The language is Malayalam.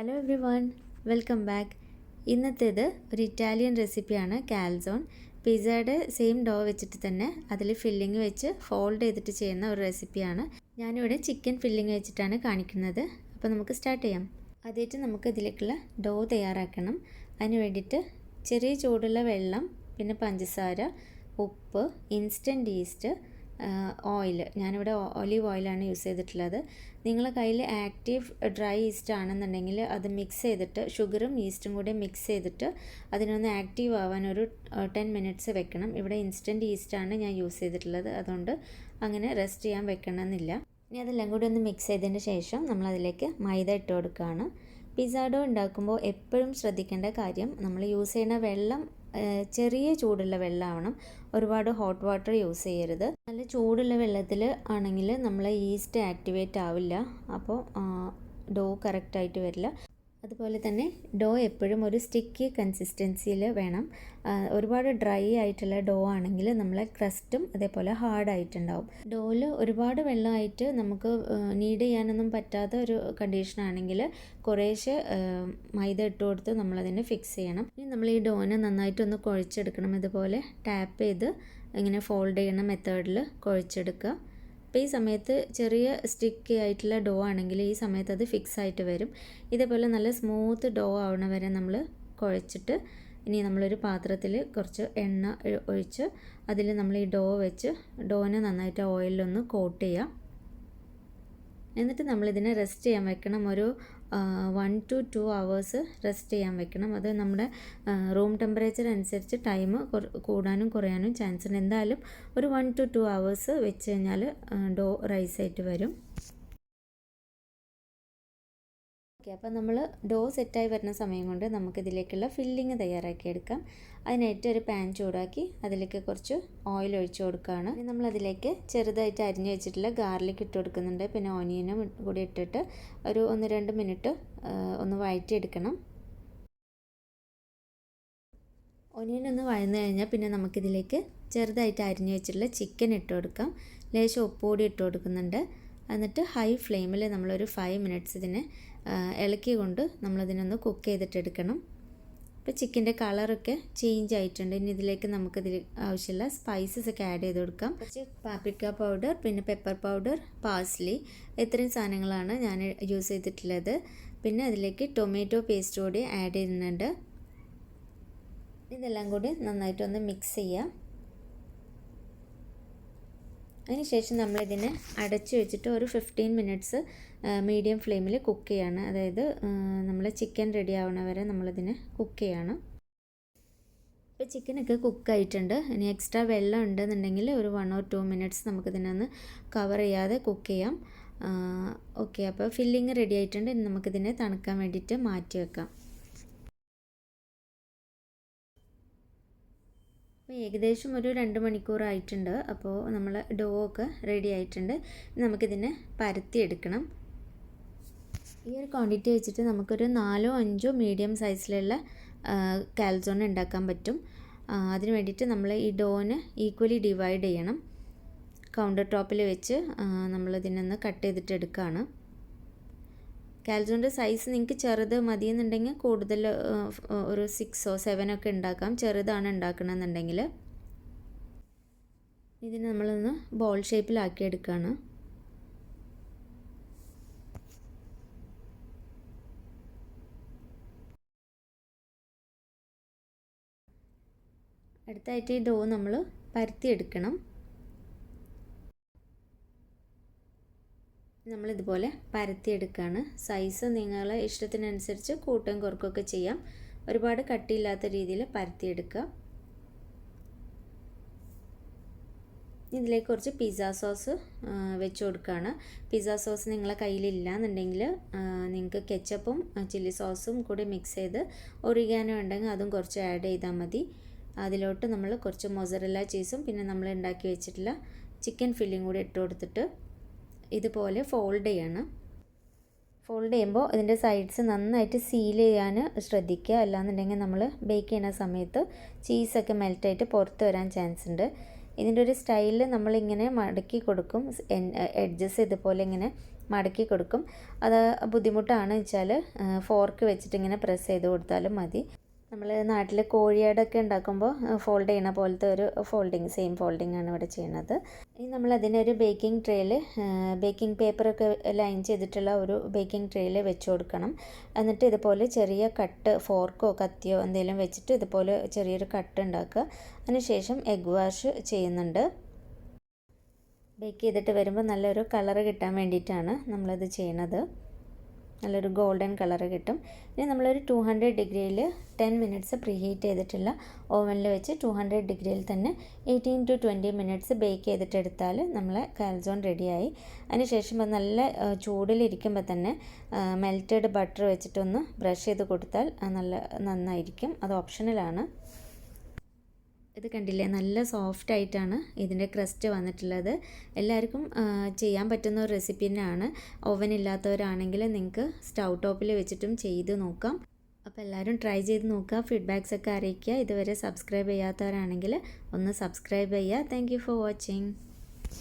Hello everyone welcome back ഇന്നത്തേത് ഒരു ഇറ്റാലിയൻ റെസിപ്പിയാണ് കാൽസോൺ പിസ്സയുടെ സെയിം ഡോ വെച്ചിട്ട് തന്നെ അതിൽ ഫില്ലിങ് വെച്ച് ഫോൾഡ് ചെയ്തിട്ട് ചെയ്യുന്ന ഒരു റെസിപ്പിയാണ് ഞാനിവിടെ ചിക്കൻ ഫില്ലിങ് വെച്ചിട്ടാണ് കാണിക്കുന്നത്. അപ്പോൾ നമുക്ക് സ്റ്റാർട്ട് ചെയ്യാം. ആദ്യമായിട്ട് നമുക്ക് ഇതിലേക്കുള്ള ഡോ തയ്യാറാക്കണം. അതിന് വേണ്ടിയിട്ട് ചെറിയ ചൂടുള്ള വെള്ളം പിന്നെ പഞ്ചസാര ഉപ്പ് ഇൻസ്റ്റന്റ് ഈസ്റ്റ് ഓയിൽ ഞാനിവിടെ ഒലീവ് ഓയിലാണ് യൂസ് ചെയ്തിട്ടുള്ളത്. നിങ്ങളുടെ കയ്യിൽ ആക്റ്റീവ് ഡ്രൈ ഈസ്റ്റ് ആണെന്നുണ്ടെങ്കിൽ അത് മിക്സ് ചെയ്തിട്ട് ഷുഗറും ഈസ്റ്റും കൂടി മിക്സ് ചെയ്തിട്ട് അതിനൊന്ന് ആക്റ്റീവ് ആവാൻ ഒരു ടെൻ മിനിറ്റ്സ് വെക്കണം. ഇവിടെ ഇൻസ്റ്റന്റ് ഈസ്റ്റാണ് ഞാൻ യൂസ് ചെയ്തിട്ടുള്ളത്. അതുകൊണ്ട് അങ്ങനെ റെസ്റ്റ് ചെയ്യാൻ വെക്കണമെന്നില്ല. ഇനി അതെല്ലാം കൂടി ഒന്ന് മിക്സ് ചെയ്തതിന് ശേഷം നമ്മളതിലേക്ക് മൈദ ഇട്ട് കൊടുക്കുകയാണ്. പിസാഡോ ഉണ്ടാക്കുമ്പോൾ എപ്പോഴും ശ്രദ്ധിക്കേണ്ട കാര്യം നമ്മൾ യൂസ് ചെയ്യുന്ന വെള്ളം ചെറിയ ചൂടുള്ള വെള്ളമാവണം ഒരുപാട് ഹോട്ട് വാട്ടർ യൂസ് ചെയ്യരുത്. നല്ല ചൂടുള്ള വെള്ളത്തിൽ ആണെങ്കിൽ നമ്മൾ ഈസ്റ്റ് ആക്ടിവേറ്റ് ആവില്ല. അപ്പോൾ ഡോ കറക്റ്റായിട്ട് വരില്ല. അതുപോലെ തന്നെ ഡോ എപ്പോഴും ഒരു സ്റ്റിക്കി കൺസിസ്റ്റൻസിയിൽ വേണം. ഒരുപാട് ഡ്രൈ ആയിട്ടുള്ള ഡോ ആണെങ്കിൽ നമ്മളെ ക്രസ്റ്റും അതേപോലെ ഹാർഡായിട്ടുണ്ടാവും ഡോയിൽ ഒരുപാട് വെള്ളമായിട്ട് നമുക്ക് നീഡ് ചെയ്യാനൊന്നും പറ്റാത്ത ഒരു കണ്ടീഷൻ ആണെങ്കിൽ കുറേശ്ശെ മൈദ ഇട്ട് കൊടുത്ത് നമ്മളതിനെ ഫിക്സ് ചെയ്യണം. ഇനി നമ്മൾ ഈ ഡോനെ നന്നായിട്ടൊന്ന് കുഴച്ചെടുക്കണം. ഇതുപോലെ ടാപ്പ് ചെയ്ത് ഇങ്ങനെ ഫോൾഡ് ചെയ്യണ മെത്തേഡിൽ കുഴച്ചെടുക്കുക. അപ്പോൾ ഈ സമയത്ത് ചെറിയ സ്റ്റിക്കി ആയിട്ടുള്ള ഡോ ആണെങ്കിൽ ഈ സമയത്ത് അത് ഫിക്സ് ആയിട്ട് വരും. ഇതേപോലെ നല്ല സ്മൂത്ത് ഡോ ആവണ വരെ നമ്മൾ കുഴച്ചിട്ട് ഇനി നമ്മളൊരു പാത്രത്തിൽ കുറച്ച് എണ്ണ ഒഴിച്ച് അതിൽ നമ്മൾ ഈ ഡോ വെച്ച് ഡോനെ നന്നായിട്ട് ഓയിലൊന്ന് കോട്ട് ചെയ്യുക എന്നിട്ട് നമ്മളിതിനെ റെസ്റ്റ് ചെയ്യാൻ വെക്കണം. ഒരു one two two hours rest ചെയ്യാൻ വെക്കണം. അത് നമ്മുടെ റൂം ടെമ്പറേച്ചർ അനുസരിച്ച് ടൈം കൂടാനും കുറയാനും ചാൻസ് ഉണ്ട്. എന്തായാലും ഒരു വൺ ടു ടു അവേഴ്സ് വെച്ച് കഴിഞ്ഞാൽ ഡോ റൈസ് ആയിട്ട് വരും. ഓക്കെ അപ്പോൾ നമ്മൾ ഡോ സെറ്റായി വരുന്ന സമയം കൊണ്ട് നമുക്കിതിലേക്കുള്ള ഫില്ലിങ് തയ്യാറാക്കി എടുക്കാം. അതിനായിട്ട് ഒരു പാൻ ചൂടാക്കി അതിലേക്ക് കുറച്ച് ഓയിൽ ഒഴിച്ച് കൊടുക്കുകയാണ്. നമ്മൾ അതിലേക്ക് ചെറുതായിട്ട് അരിഞ്ഞു വെച്ചിട്ടുള്ള ഗാർലിക് ഇട്ട് കൊടുക്കുന്നുണ്ട്. പിന്നെ ഓനിയനും കൂടി ഇട്ടിട്ട് ഒരു ഒന്ന് രണ്ട് മിനിറ്റ് ഒന്ന് വഴറ്റിയെടുക്കണം. ഒനിയൻ ഒന്ന് വഴന്നു കഴിഞ്ഞാൽ പിന്നെ നമുക്കിതിലേക്ക് ചെറുതായിട്ട് അരിഞ്ഞു വെച്ചിട്ടുള്ള ചിക്കൻ ഇട്ട് കൊടുക്കാം. ലേശം ഉപ്പുകൂടി ഇട്ട് കൊടുക്കുന്നുണ്ട്. എന്നിട്ട് ഹൈ ഫ്ലെയിമിൽ നമ്മളൊരു ഫൈവ് മിനിറ്റ്സ് ഇതിനെ ഇളക്കി കൊണ്ട് നമ്മളതിനൊന്ന് കുക്ക് ചെയ്തിട്ടെടുക്കണം. ഇപ്പോൾ ചിക്കന്റെ കളറൊക്കെ ചേഞ്ച് ആയിട്ടുണ്ട്. ഇനി ഇതിലേക്ക് നമുക്കിതിൽ ആവശ്യമുള്ള സ്പൈസസ് ഒക്കെ ആഡ് ചെയ്ത് കൊടുക്കാം. കുറച്ച് പാപ്രിക്ക പൗഡർ പിന്നെ പെപ്പർ പൗഡർ പാസ്ലി ഇത്രയും സാധനങ്ങളാണ് ഞാൻ യൂസ് ചെയ്തിട്ടുള്ളത്. പിന്നെ അതിലേക്ക് ടൊമാറ്റോ പേസ്റ്റ് കൂടി ആഡ് ചെയ്യുന്നുണ്ട്. ഇതെല്ലാം കൂടി നന്നായിട്ടൊന്ന് മിക്സ് ചെയ്യാം. അതിനുശേഷം നമ്മളിതിനെ അടച്ചു വെച്ചിട്ട് ഒരു ഫിഫ്റ്റീൻ മിനിറ്റ്സ് മീഡിയം ഫ്ലെയിമിൽ കുക്ക് ചെയ്യാണ്. അതായത് നമ്മൾ ചിക്കൻ റെഡി ആവണ വരെ നമ്മളിതിനെ കുക്ക് ചെയ്യാണ്. ഇപ്പോൾ ചിക്കനൊക്കെ കുക്കായിട്ടുണ്ട് ഇനി എക്സ്ട്രാ വെള്ളം ഉണ്ടെന്നുണ്ടെങ്കിൽ ഒരു വൺ ഓർ ടു മിനിറ്റ്സ് നമുക്കിതിനൊന്ന് കവർ ചെയ്യാതെ കുക്ക് ചെയ്യാം. ഓക്കെ അപ്പോൾ ഫില്ലിങ് റെഡി ആയിട്ടുണ്ട്. ഇനി നമുക്കിതിനെ തണുക്കാൻ വേണ്ടിയിട്ട് മാറ്റി വെക്കാം. അപ്പോൾ ഏകദേശം ഒരു രണ്ട് മണിക്കൂറായിട്ടുണ്ട് അപ്പോൾ നമ്മൾ ഡോ ഒക്കെ റെഡി ആയിട്ടുണ്ട്. നമുക്കിതിനെ പരത്തിയെടുക്കണം ഈ ഒരു ക്വാണ്ടിറ്റി വെച്ചിട്ട് നമുക്കൊരു നാലോ അഞ്ചോ മീഡിയം സൈസിലുള്ള കാൽസോൺ ഉണ്ടാക്കാൻ പറ്റും. അതിന് വേണ്ടിയിട്ട് നമ്മൾ ഈ ഡോന് ഈക്വലി ഡിവൈഡ് ചെയ്യണം. കൗണ്ടർ ടോപ്പിൽ വെച്ച് നമ്മളിതിനൊന്ന് കട്ട് ചെയ്തിട്ട് എടുക്കുകയാണ് കാൽസോണിന്റെ സൈസ് നിങ്ങൾക്ക് ചെറുത് മതിയെന്നുണ്ടെങ്കിൽ കൂടുതൽ ഒരു സിക്സോ സെവനോ ഒക്കെ ഉണ്ടാക്കാം. ചെറുതാണ് ഉണ്ടാക്കണമെന്നുണ്ടെങ്കിൽ. ഇതിന് നമ്മളൊന്ന് ബോൾ ഷേപ്പിലാക്കി എടുക്കുകയാണ് അടുത്തായിട്ട് ഈ ഡോ നമ്മൾ പരത്തിയെടുക്കണം നമ്മളിതുപോലെ പരത്തിയെടുക്കുകയാണ് സൈസ് നിങ്ങൾ ഇഷ്ടത്തിനനുസരിച്ച് കൂട്ടും കുറക്കുകയൊക്കെ ചെയ്യാം. ഒരുപാട് കട്ടിയില്ലാത്ത രീതിയിൽ പരത്തിയെടുക്കുക. ഇതിലേക്ക് കുറച്ച് പിസ്സ സോസ് വെച്ച് കൊടുക്കുകയാണ്. പിസ്സ സോസ് നിങ്ങളെ കയ്യിലില്ല എന്നുണ്ടെങ്കിൽ നിങ്ങൾക്ക് കെച്ചപ്പും ചില്ലി സോസും കൂടി മിക്സ് ചെയ്ത് ഒറിഗാനോ ഉണ്ടെങ്കിൽ അതും കുറച്ച് ആഡ് ചെയ്താൽ മതി. അതിലോട്ട് നമ്മൾ കുറച്ച് മൊസറല്ല ചീസും പിന്നെ നമ്മൾ ഉണ്ടാക്കി വെച്ചിട്ടുള്ള ചിക്കൻ ഫില്ലിങ് കൂടി ഇട്ട് കൊടുത്തിട്ട് ഇതുപോലെ ഫോൾഡ് ചെയ്യണം. ഫോൾഡ് ചെയ്യുമ്പോൾ ഇതിന്റെ സൈഡ്സ് നന്നായിട്ട് സീൽ ചെയ്യാൻ ശ്രദ്ധിക്കുക. അല്ലാന്നുണ്ടെങ്കിൽ നമ്മൾ ബേക്ക് ചെയ്യുന്ന സമയത്ത് ചീസൊക്കെ മെൽറ്റായിട്ട് പുറത്ത് വരാൻ ചാൻസ് ഉണ്ട്. ഇതിന്റെ ഒരു സ്റ്റൈലിൽ നമ്മളിങ്ങനെ മടക്കി കൊടുക്കും. എഡ്ജസ് ഇതുപോലെ ഇങ്ങനെ മടക്കി കൊടുക്കും. അത് ബുദ്ധിമുട്ടാണ് വെച്ചാൽ ഫോർക്ക് വെച്ചിട്ട് ഇങ്ങനെ പ്രസ് ചെയ്ത് കൊടുത്താലും മതി. നമ്മൾ നാട്ടിൽ കോഴിയാടൊക്കെ ഉണ്ടാക്കുമ്പോൾ ഫോൾഡ് ചെയ്യുന്ന പോലത്തെ ഒരു ഫോൾഡിങ് സെയിം ഫോൾഡിങ് ആണ് ഇവിടെ ചെയ്യുന്നത് ഇനി നമ്മൾ അതിനൊരു ബേക്കിംഗ് ട്രേയിൽ ബേക്കിംഗ് പേപ്പറൊക്കെ ലൈൻ ചെയ്തിട്ടുള്ള ഒരു ബേക്കിംഗ് ട്രേയിൽ വെച്ച് കൊടുക്കണം. എന്നിട്ട് ഇതുപോലെ ചെറിയ കട്ട് ഫോർക്കോ കത്തിയോ എന്തെങ്കിലും വെച്ചിട്ട് ഇതുപോലെ ചെറിയൊരു കട്ട് ഉണ്ടാക്കുക. അതിനുശേഷം എഗ് വാഷ് ചെയ്യുന്നുണ്ട്. ബേക്ക് ചെയ്തിട്ട് വരുമ്പോൾ നല്ലൊരു കളറ് കിട്ടാൻ വേണ്ടിയിട്ടാണ് നമ്മളത് ചെയ്യണത്. നല്ലൊരു ഗോൾഡൻ കളർ കിട്ടും. ഇനി നമ്മളൊരു ടു ഹൺഡ്രഡ് ഡിഗ്രിയിൽ ടെൻ മിനിറ്റ്സ് പ്രീ ഹീറ്റ് ചെയ്തിട്ടുള്ള ഓവനിൽ വെച്ച് ടു ഹൺഡ്രഡ് ഡിഗ്രിയിൽ തന്നെ eighteen to twenty minutes bake ചെയ്തിട്ടെടുത്താൽ നമ്മളെ കാൽസോൺ റെഡിയായി അതിനുശേഷം അത് നല്ല ചൂടിലിരിക്കുമ്പോൾ തന്നെ മെൽറ്റഡ് ബട്ടർ വെച്ചിട്ടൊന്ന് ബ്രഷ് ചെയ്ത് കൊടുത്താൽ നല്ല നന്നായിരിക്കും. അത് ഓപ്ഷണലാണ് ഇത് കണ്ടില്ലേ? നല്ല സോഫ്റ്റ് ആയിട്ടാണ് ഇതിന്റെ ക്രസ്റ്റ് വന്നിട്ടുള്ളത്. എല്ലാവർക്കും ചെയ്യാൻ പറ്റുന്ന ഒരു റെസിപ്പി തന്നെയാണ്. ഓവൻ ഇല്ലാത്തവരാണെങ്കിൽ നിങ്ങൾക്ക് സ്റ്റൗ ടോപ്പിൽ വെച്ചിട്ടും ചെയ്ത് നോക്കാം. അപ്പോൾ എല്ലാവരും ട്രൈ ചെയ്ത് നോക്കുക. ഫീഡ്ബാക്സ് ഒക്കെ അറിയിക്കുക. ഇതുവരെ സബ്സ്ക്രൈബ് ചെയ്യാത്തവരാണെങ്കിൽ ഒന്ന് സബ്സ്ക്രൈബ് ചെയ്യുക. Thank for watching